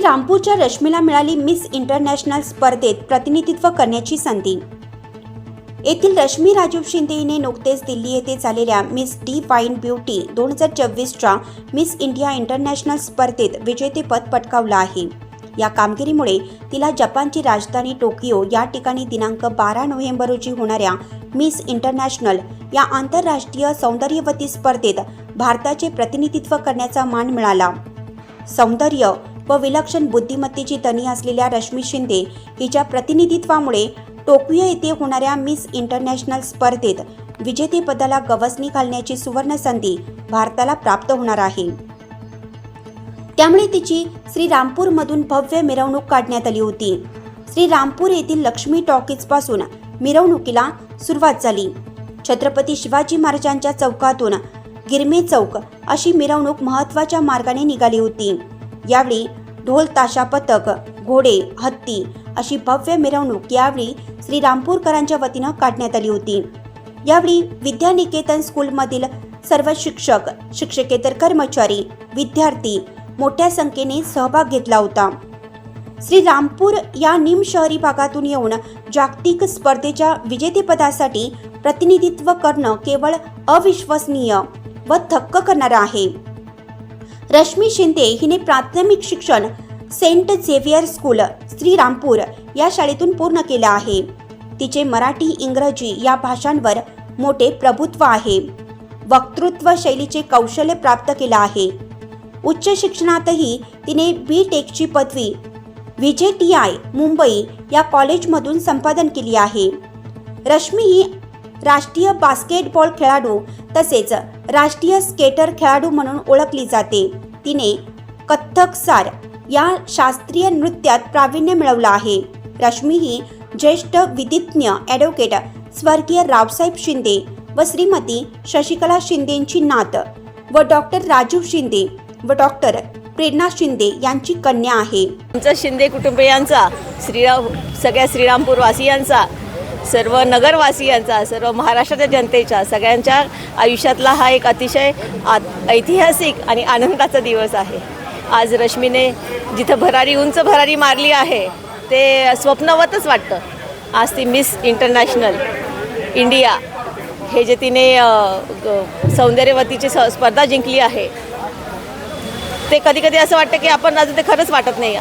रामपूरच्या रश्मीला मिळाली miss international स्पर्धेत प्रतिनिधित्व करण्याची संधी. येथील रश्मी राजीव शिंदे हिने नुकतेच दिल्ली येथे झालेल्या मिस डी फाईन ब्युटी दोन हजार चोवीसच्या मिस इंडिया इंटरनॅशनल स्पर्धेत विजेतेपद पटकावलं आहे. या कामगिरीमुळे तिला जपानची राजधानी टोकियो या ठिकाणी दिनांक बारा नोव्हेंबर रोजी होणाऱ्या मिस इंटरनॅशनल या आंतरराष्ट्रीय सौंदर्यवती स्पर्धेत भारताचे प्रतिनिधित्व करण्याचा मान मिळाला. सौंदर्य व विलक्षण बुद्धिमत्तेची तनी असलेल्या रश्मी शिंदे हिच्या प्रतिनिधित्वामुळे टोकियो येथे होणाऱ्या मिस इंटरनॅशनल स्पर्धेत विजेतेपदाला गवसणी घालण्याची सुवर्ण संधी भारताला प्राप्त होणार आहे. त्यामुळे तिची श्रीरामपूरमधून भव्य मिरवणूक काढण्यात आली होती. श्रीरामपूर येथील लक्ष्मी टॉकीजपासून मिरवणुकीला सुरुवात झाली. छत्रपती शिवाजी महाराजांच्या चौकातून गिरमे चौक अशी मिरवणूक महत्त्वाच्या मार्गाने निघाली होती. यावेळी ढोल ताशा पथक घोडे हत्ती अशी भव्य मिरवणूक यावेळी श्रीरामपूरकरांच्या वतीनं काढण्यात आली होती. यावेळी विद्यानिकेतन स्कूलमधील सर्व शिक्षक शिक्षकेतर कर्मचारी विद्यार्थी मोठ्या संख्येने सहभाग घेतला होता. श्री रामपूर या निम शहरी भागातून येऊन जागतिक स्पर्धेच्या विजेतेपदासाठी प्रतिनिधित्व करणं केवळ अविश्वसनीय व थक्क करणारं आहे. रश्मी शिंदे हिने प्राथमिक शिक्षण सेंट झेवियर स्कूल श्रीरामपूर या शाळेतून पूर्ण केलं आहे. तिचे मराठी इंग्रजी या भाषांवर मोठे प्रभुत्व आहे. वक्तृत्व शैलीचे कौशल्य प्राप्त केलं आहे. उच्च शिक्षणातही तिने बी टेकची पदवी V J T I Mumbai या कॉलेजमधून संपादन केली आहे. रश्मी ही राष्ट्रीय बास्केटबॉल खेळाडू तसेच राष्ट्रीय स्केटर खेळाडू म्हणून ओळखली जाते. तिने कथ्थक सार या शास्त्रीय नृत्यात प्रावीण्य मिळवलं आहे. रश्मी ही ज्येष्ठ विधिज्ञ ॲडव्होकेट स्वर्गीय रावसाहेब शिंदे व श्रीमती शशिकला शिंदेंची नात व डॉक्टर राजीव शिंदे व डॉक्टर प्रेरणा शिंदे यांची कन्या आहे. आमचा शिंदे कुटुंबियांचा श्रीराम सगळ्या श्रीरामपूर वासियांचा सर्व नगरवासियांचा सर्व महाराष्ट्राच्या जनतेच्या सगळ्यांच्या आयुष्यातला हा एक अतिशय आ ऐतिहासिक आणि आनंदाचा दिवस आहे. आज रश्मीने जिथं भरारी उंच भरारी मारली आहे ते स्वप्नवतच वाटतं. आज ती मिस इंटरनॅशनल इंडिया हे जे तिने सौंदर्यवतीची स स्पर्धा जिंकली आहे ते कधी कधी असं वाटतं की आपण अजून ते खरंच वाटत नाही.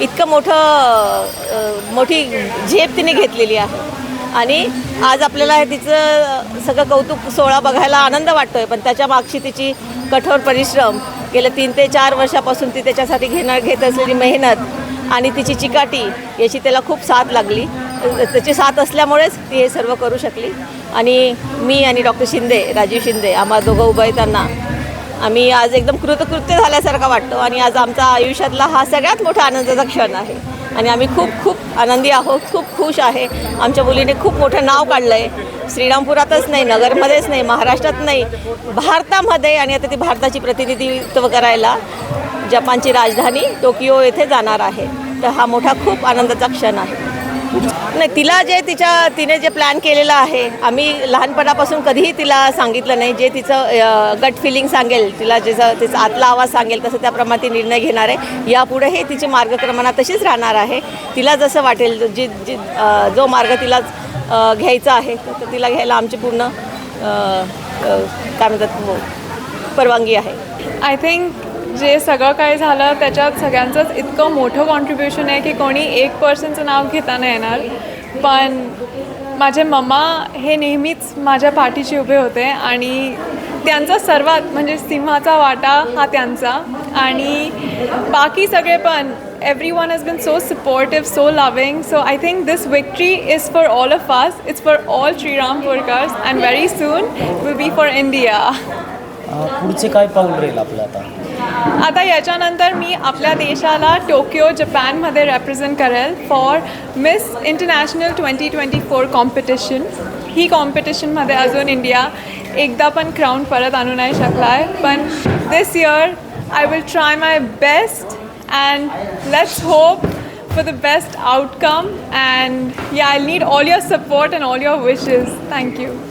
इतकं मोठं मोठी झेप तिने घेतलेली आहे. आणि आज आपल्याला हे तिचं सगळं कौतुक सोहळा बघायला आनंद वाटतो आहे पण त्याच्या मागची तिची कठोर परिश्रम गेल्या तीन ते चार वर्षापासून ती त्याच्यासाठी घेणार घेत असलेली मेहनत आणि तिची चिकाटी याची त्याला खूप साथ लागली. त्याची साथ असल्यामुळेच ती हे सर्व करू शकली. आणि मी आणि डॉक्टर शिंदे राजीव शिंदे आम्हा दोघं उभं त्यांना आम्ही आज एकदम कृतकृत्य झाल्यासारखा वाटतो आणि आज आमचा आयुष्यातला हा सगळ्यात मोठा आनंदाचा क्षण आहे. आणि आम्ही खूप खूप आनंदी आहोत खूप खुश आहे. आमच्या मुलीने खूप मोठं नाव काढलं आहे श्रीरामपुरातच नाही नगरमध्येच नाही महाराष्ट्रात नाही भारतामध्ये. आणि आता ती भारताची प्रतिनिधित्व करायला जपानची राजधानी टोकियो येथे जाणार आहे. तर हा मोठा खूप आनंदाचा क्षण आहे. नाही तिला जे तिच्या तिने जे प्लॅन केलेलं आहे आम्ही लहानपणापासून कधीही तिला सांगितलं नाही. जे तिचं गट फिलिंग सांगेल तिला जसं तिचा आतला आवाज सांगेल तसं त्याप्रमाणे ती निर्णय घेणार आहे. यापुढे हे तिची मार्गक्रमणा तशीच राहणार आहे. तिला जसं वाटेल जी जी जो मार्ग तिला घ्यायचा आहे तर तिला घ्यायला आमची पूर्ण काय म्हणतात हो, परवानगी आहे. आय थिंक जे सगळं काही झालं त्याच्यात सगळ्यांचंच इतकं मोठं कॉन्ट्रीब्युशन आहे की कोणी एक पर्सनचं नाव घेताना येणार. पण माझे मम्मा हे नेहमीच माझ्या पाठीशी उभे होते आणि त्यांचा सर्वात म्हणजे सिंहाचा वाटा हा त्यांचा. आणि बाकी सगळे पण everyone has been so supportive so loving so I think this victory is for all of us it's for all Shriram फोरकर्स and very soon will be for India पुढचे काय पाऊल राहील आपलं आता? आता याच्यानंतर मी आपल्या देशाला टोकियो जपानमध्ये रेप्रेझेंट करेल for Miss International twenty twenty four competition ही कॉम्पिटिशनमध्ये अजून इंडिया एकदा पण क्राऊन परत आणू नाही शकला आहे पण this year I will try my best and let's hope for the best outcome. And yeah i'll need all your support and all your wishes. Thank you.